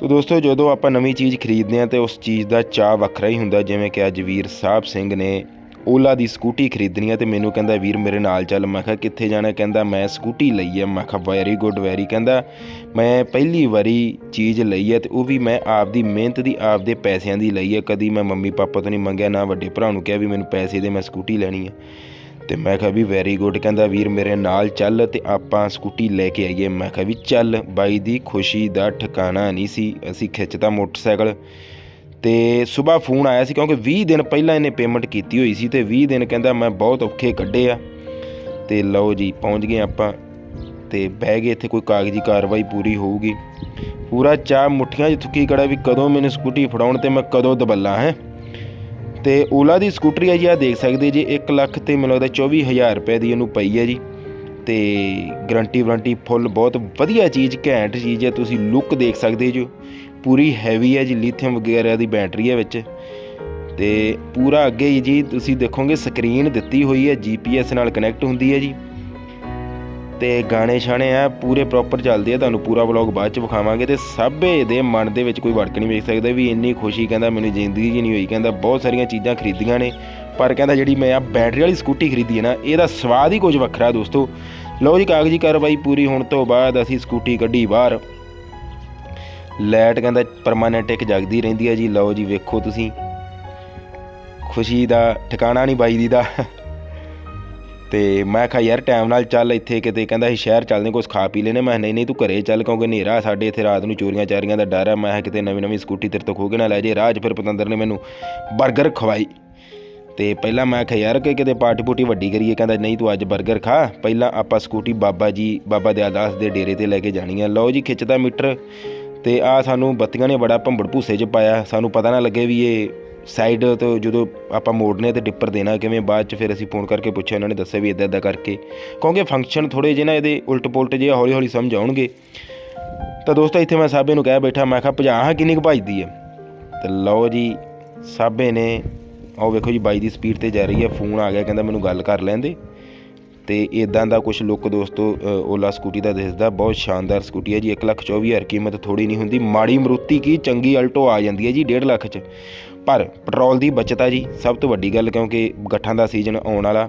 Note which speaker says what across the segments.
Speaker 1: ਤੋ ਦੋਸਤੋ, ਜਦੋਂ ਆਪਾਂ ਨਵੀਂ ਚੀਜ਼ ਖਰੀਦਦੇ ਹਾਂ ਤੇ ਉਸ ਚੀਜ਼ ਦਾ ਚਾਹ ਵੱਖਰਾ ਹੀ ਹੁੰਦਾ, ਜਿਵੇਂ ਕਿ ਅੱਜ ਵੀਰ ਸਾਹਿਬ ਸਿੰਘ ਨੇ ਓਲਾ ਦੀ ਸਕੂਟੀ ਖਰੀਦਣੀ ਹੈ ਤੇ ਮੈਨੂੰ ਕਹਿੰਦਾ, ਵੀਰ ਮੇਰੇ ਨਾਲ ਚੱਲ। ਮੈਂ ਕਿਹਾ, ਕਿੱਥੇ ਜਾਣਾ? ਕਹਿੰਦਾ, ਮੈਂ ਸਕੂਟੀ ਲਈ ਹੈ। ਮੈਂ ਕਿਹਾ ਵੈਰੀ ਗੁੱਡ ਵੈਰੀ ਕਹਿੰਦਾ, ਮੈਂ ਪਹਿਲੀ ਵਾਰੀ ਚੀਜ਼ ਲਈ ਹੈ ਤੇ ਉਹ ਵੀ ਮੈਂ ਆਪਦੀ ਮਿਹਨਤ ਦੀ, ਆਪਦੇ ਪੈਸਿਆਂ ਦੀ ਲਈ ਹੈ। ਕਦੀ ਮੈਂ ਮੰਮੀ ਪਾਪਾ ਤੋਂ ਨਹੀਂ ਮੰਗਿਆ, ਨਾ ਵੱਡੇ ਭਰਾ ਨੂੰ ਕਿਹਾ ਵੀ ਮੈਨੂੰ ਪੈਸੇ ਦੇ, ਮੈਂ ਸਕੂਟੀ ਲੈਣੀ ਹੈ। ਤੇ ਮੈਂ ਕਿਹਾ ਵੀ ਵੈਰੀ ਗੁੱਡ ਕਹਿੰਦਾ ਵੀਰ ਮੇਰੇ ਨਾਲ ਚੱਲ ਤੇ ਆਪਾਂ ਸਕੂਟੀ ਲੈ ਕੇ ਆਈਏ। ਮੈਂ ਕਿਹਾ ਵੀ ਚੱਲ, ਬਾਈ ਦੀ ਖੁਸ਼ੀ ਦਾ ਠਿਕਾਣਾ ਨਹੀਂ ਸੀ, ਅਸੀਂ ਖਿੱਚਤਾ ਮੋਟਰਸਾਈਕਲ। ਤੇ ਸਵੇਰ ਫੋਨ ਆਇਆ ਸੀ ਕਿਉਂਕਿ 20 ਦਿਨ ਪਹਿਲਾਂ ਇਹਨੇ ਪੇਮੈਂਟ ਕੀਤੀ ਹੋਈ ਸੀ ਤੇ 20 ਦਿਨ ਕਹਿੰਦਾ ਮੈਂ ਬਹੁਤ ਔਖੇ ਕੱਢੇ ਆ। ਤੇ ਲਓ ਜੀ, ਪਹੁੰਚ ਗਏ ਆਪਾਂ ਤੇ ਬਹਿ ਗਏ, ਇੱਥੇ ਕੋਈ ਕਾਗਜ਼ੀ ਕਾਰਵਾਈ ਪੂਰੀ ਹੋਊਗੀ। ਪੂਰਾ ਚਾਹ ਮੁੱਠੀਆਂ 'ਚ ਥੁੱਕੀ ਕੜਾ ਵੀ ਕਦੋਂ ਮੈਨੂੰ ਸਕੂਟੀ ਫੜਾਉਣ ਤੇ ਮੈਂ ਕਦੋਂ ਦਬੱਲਾ, ਹੈ? ਤੇ ਓਲਾ ਦੀ ਸਕੂਟਰੀ ਆ ਜੀ ਆ, ਦੇਖ ਸਕਦੇ ਜੀ 1 ਲੱਖ ਤੇ ਮੈਨੂੰ ਲੱਗਦਾ 24000 ਰੁਪਏ ਦੀ ਇਹਨੂੰ ਪਈ ਹੈ ਜੀ। ਤੇ ਗਰੰਟੀ ਵਾਰੰਟੀ ਫੁੱਲ ਬਹੁਤ ਵਧੀਆ ਚੀਜ਼, ਘੈਂਟ ਚੀਜ਼ ਹੈ ਤੁਸੀਂ ਲੁੱਕ ਦੇਖ ਸਕਦੇ ਜੋ। ਪੂਰੀ ਹੈਵੀ ਹੈ ਜੀ ਲਿਥੀਅਮ ਵਗੈਰਾ ਦੀ ਬੈਟਰੀ ਹੈ ਵਿੱਚ। ਤੇ ਪੂਰਾ ਅੱਗੇ ਜੀ, ਤੁਸੀਂ ਦੇਖੋਗੇ ਸਕਰੀਨ ਦਿੱਤੀ ਹੋਈ ਹੈ ਜੀਪੀਐਸ ਨਾਲ ਕਨੈਕਟ ਹੁੰਦੀ ਹੈ ਜੀ। ਤੇ ਗਾਣੇ ਛਾਣੇ ਆ, ਪੂਰੇ ਪ੍ਰੋਪਰ ਚੱਲਦੇ ਆ, ਤੁਹਾਨੂੰ ਪੂਰਾ ਵਲੌਗ ਬਾਅਦ ਚ ਵਿਖਾਵਾਂਗੇ ਤੇ ਸਭੇ ਦੇ ਮਨ ਦੇ ਵਿੱਚ ਕੋਈ ਵੜਕ ਨਹੀਂ ਵੇਖ ਸਕਦਾ, ਵੀ ਇੰਨੀ ਖੁਸ਼ੀ ਕਹਿੰਦਾ ਮੈਨੂੰ ਜ਼ਿੰਦਗੀ 'ਚ ਨਹੀਂ ਹੋਈ, ਕਹਿੰਦਾ ਬਹੁਤ ਸਾਰੀਆਂ ਚੀਜ਼ਾਂ ਖਰੀਦੀਆਂ ਨੇ, ਪਰ ਕਹਿੰਦਾ ਜਿਹੜੀ ਮੈਂ ਆ ਬੈਟਰੀ ਵਾਲੀ ਸਕੂਟੀ ਖਰੀਦੀ ਹੈ ਨਾ, ਇਹਦਾ ਸਵਾਦ ਹੀ ਕੁਝ ਵੱਖਰਾ ਦੋਸਤੋ। ਲਓ ਜੀ ਕਾਗਜ਼ੀ ਕਾਰਵਾਈ ਪੂਰੀ ਹੋਣ ਤੋਂ ਬਾਅਦ ਅਸੀਂ ਸਕੂਟੀ ਕੱਢੀ ਬਾਹਰ। ਲਾਈਟ ਕਹਿੰਦਾ ਪਰਮਾਨੈਂਟ ਇੱਕ ਜਗਦੀ ਰਹਿੰਦੀ ਹੈ ਜੀ, ਲਓ ਜੀ ਵੇਖੋ ਤੁਸੀਂ। ਖੁਸ਼ੀ ਦਾ, ਠਿਕਾਣਾ ਨਹੀਂ ਬਾਈ ਦੀ ਦਾ। ਤੇ ਮੈਂ ਕਿਹਾ, ਯਾਰ ਟਾਈਮ ਨਾਲ ਚੱਲ, ਇੱਥੇ ਕਿਤੇ, ਕਹਿੰਦਾ ਸੀ ਸ਼ਹਿਰ ਚੱਲਦੇ ਕੁਝ ਖਾ ਪੀ ਲੈਨੇ ਮੈਂ ਕਿਹਾ, ਨਹੀਂ ਨਹੀਂ, ਤੂੰ ਘਰੇ ਚੱਲ, ਕਿਉਂਕਿ ਹਨੇਰਾ ਸਾਡੇ ਇੱਥੇ ਰਾਤ ਨੂੰ ਚੋਰੀਆਂ ਚਾਰੀਆਂ ਦਾ ਡਰ ਹੈ। ਮੈਂ ਕਿਹਾ, ਕਿਤੇ ਨਵੀਂ ਨਵੀਂ ਸਕੂਟੀ ਤੇਰੇ ਤੋਂ ਖੋ ਕੇ ਨਾ ਲੈ ਜੇ ਰਾਹ 'ਚ ਫਿਰ ਪਤੰਦਰ ਨੇ ਮੈਨੂੰ 버ਗਰ ਖਵਾਈ। ਤੇ ਪਹਿਲਾਂ ਮੈਂ ਕਿਹਾ, ਯਾਰ, ਕਿ ਕਿਤੇ ਪਾਰਟੀ ਪੂਟੀ ਵੱਡੀ ਕਰੀਏ? ਕਹਿੰਦਾ, ਨਹੀਂ, ਤੂੰ ਅੱਜ 버ਗਰ ਖਾ। ਪਹਿਲਾਂ ਆਪਾਂ ਸਕੂਟੀ ਬਾਬਾ ਜੀ, ਬਾਬਾ ਦਿਆਦਾਸ ਦੇ ਡੇਰੇ ਤੇ ਲੈ ਕੇ ਜਾਣੀ ਆ ਲਓ ਜੀ, ਖਿੱਚਦਾ ਮੀਟਰ ਤੇ ਆ ਸਾਨੂੰ ਬੱਤੀਆਂ ਨੇ ਬੜਾ ਭੰਬੜ ਭੂਸੇ 'ਚ ਪਾਇਆ। ਸਾਨੂੰ ਪਤਾ ਨਾ ਲੱਗੇ ਵੀ ਇਹ ਸਾਈਡ ਤੋਂ ਜਦੋਂ ਆਪਾਂ ਮੋੜਨੇ ਤੇ ਡਿੱਪਰ ਦੇਣਾ ਕਿਵੇਂ, ਬਾਅਦ 'ਚ ਫਿਰ ਅਸੀਂ ਫੋਨ ਕਰਕੇ ਪੁੱਛਿਆ, ਉਹਨਾਂ ਨੇ ਦੱਸਿਆ ਵੀ ਇਦਾਂ ਇਦਾਂ ਕਰਕੇ। ਕਿਉਂਕਿ ਫੰਕਸ਼ਨ ਥੋੜੇ ਜਿਹੇ ਨਾ ਇਹਦੇ ਉਲਟ ਪੁਲਟ ਜਿਹੇ ਹੌਲੀ ਹੌਲੀ ਸਮਝ ਆਉਣਗੇ। ਤਾਂ ਦੋਸਤੋ, ਇੱਥੇ ਮੈਂ ਸਾਬੇ ਨੂੰ ਕਹਿ ਬੈਠਾ, ਮੈਂ ਕਿਹਾ 50 ਹਾਂ ਕਿੰਨੀ ਕੁ ਭਜਦੀ ਹੈ ਤੇ ਲਓ ਜੀ, ਸਾਬੇ ਨੇ ਉਹ ਵੇਖੋ ਜੀ, ਬਾਈ ਦੀ ਸਪੀਡ ਤੇ ਜਾ ਰਹੀ ਹੈ ਫੋਨ ਆ ਗਿਆ, ਕਹਿੰਦਾ ਮੈਨੂੰ ਗੱਲ ਕਰ ਲੈਂਦੇ ਤੇ ਇਦਾਂ ਦਾ ਕੁਝ ਲੁੱਕ ਦੋਸਤੋ ਓਲਾ ਸਕੂਟੀ ਦਾ ਦਿਸਦਾ, ਬਹੁਤ ਸ਼ਾਨਦਾਰ ਸਕੂਟੀ ਹੈ ਜੀ। 124000 ਕੀਮਤ ਥੋੜੀ ਨਹੀਂ ਹੁੰਦੀ, ਮਾੜੀ ਮਰੂਤੀ ਕੀ ਚੰਗੀ ਅਲਟੋ ਆ ਜਾਂਦੀ ਹੈ ਜੀ 1.5 ਲੱਖ 'ਚ। ਪਰ ਪੈਟਰੋਲ ਦੀ ਬਚਤ ਆ ਜੀ, ਸਭ ਤੋਂ ਵੱਡੀ ਗੱਲ ਕਿਉਂਕਿ ਗੱਠਾਂ ਦਾ ਸੀਜ਼ਨ ਆਉਣ ਵਾਲਾ।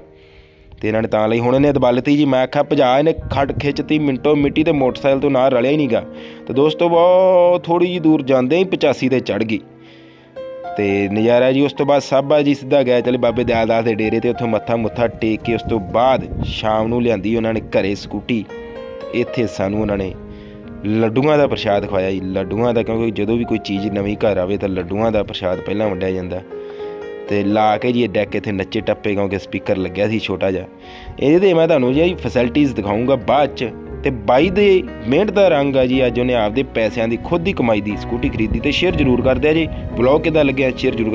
Speaker 1: ਤੇ ਇਹਨਾਂ ਨੇ ਤਾਂ ਲਈ ਹੁਣ ਇਹਨੇ ਦਬਲਤੀ ਜੀ, ਮੈਂ ਆਖਿਆ 50 ਇਹਨੇ ਖੜ ਖਿੱਚਤੀ ਮਿੰਟੋ ਮਿੱਟੀ ਤੇ ਮੋਟਰਸਾਈਕਲ ਤੋਂ ਨਾਲ ਰਲਿਆ ਹੀ ਨਹੀਂਗਾ ਤੇ ਦੋਸਤੋ, ਬਹੁਤ ਥੋੜੀ ਜੀ ਦੂਰ ਜਾਂਦੇ ਹੀ 85 ਤੇ ਚੜ ਗਈ। ਤੇ ਨਜ਼ਾਰਾ ਜੀ, ਉਸ ਤੋਂ ਬਾਅਦ ਸਾਬਾ ਜੀ ਸਿੱਧਾ ਗਿਆ ਚਲੇ ਬਾਬੇ ਦਿਆਲ ਦਾਸ ਦੇ ਡੇਰੇ ਤੇ, ਉੱਥੋਂ ਮੱਥਾ ਮੁੱਥਾ ਟੇਕ ਕੇ ਉਸ ਤੋਂ ਬਾਅਦ ਸ਼ਾਮ ਨੂੰ ਲਿਆਂਦੀ ਉਹਨਾਂ ਨੇ ਘਰੇ ਸਕੂਟੀ। ਇੱਥੇ ਸਾਨੂੰ ਉਹਨਾਂ ਨੇ ਲੱਡੂਆਂ ਦਾ ਪ੍ਰਸ਼ਾਦ ਖਵਾਇਆ ਜੀ, ਲੱਡੂਆਂ ਦਾ, ਕਿਉਂਕਿ ਜਦੋਂ ਵੀ ਕੋਈ ਚੀਜ਼ ਨਵੀਂ ਘਰ ਆਵੇ ਤਾਂ ਲੱਡੂਆਂ ਦਾ ਪ੍ਰਸ਼ਾਦ ਪਹਿਲਾਂ ਵੰਡਿਆ ਜਾਂਦਾ। ਤੇ ਲਾ ਕੇ ਜੀ ਇਹ ਡੈਕ ਇੱਥੇ ਨੱਚੇ ਟੱਪੇ, ਕਿਉਂਕਿ ਸਪੀਕਰ ਲੱਗਿਆ ਸੀ ਛੋਟਾ ਜਿਹਾ। ਇਹਦੇ ਤੇ ਮੈਂ ਤੁਹਾਨੂੰ ਜੀ ਫੈਸਿਲਿਟੀਆਂ ਦਿਖਾਉਂਗਾ ਬਾਅਦ ਚ। ਤੇ ਬਾਈ ਦੇ ਮਿਹਨਤ ਦਾ ਰੰਗ ਆ ਜੀ, ਅੱਜ ਉਹਨੇ ਆਪਦੇ ਪੈਸਿਆਂ ਦੀ ਖੁਦ ਦੀ ਕਮਾਈ ਦੀ ਸਕੂਟੀ ਖਰੀਦੀ ਤੇ ਸ਼ੇਅਰ ਜ਼ਰੂਰ ਕਰ ਦਿਆ ਜੀ ਬਲੌਗ ਕਿਦਾਂ ਲੱਗਿਆ ਸ਼ੇਅਰ ਜ਼ਰੂਰ ਕਰੋ।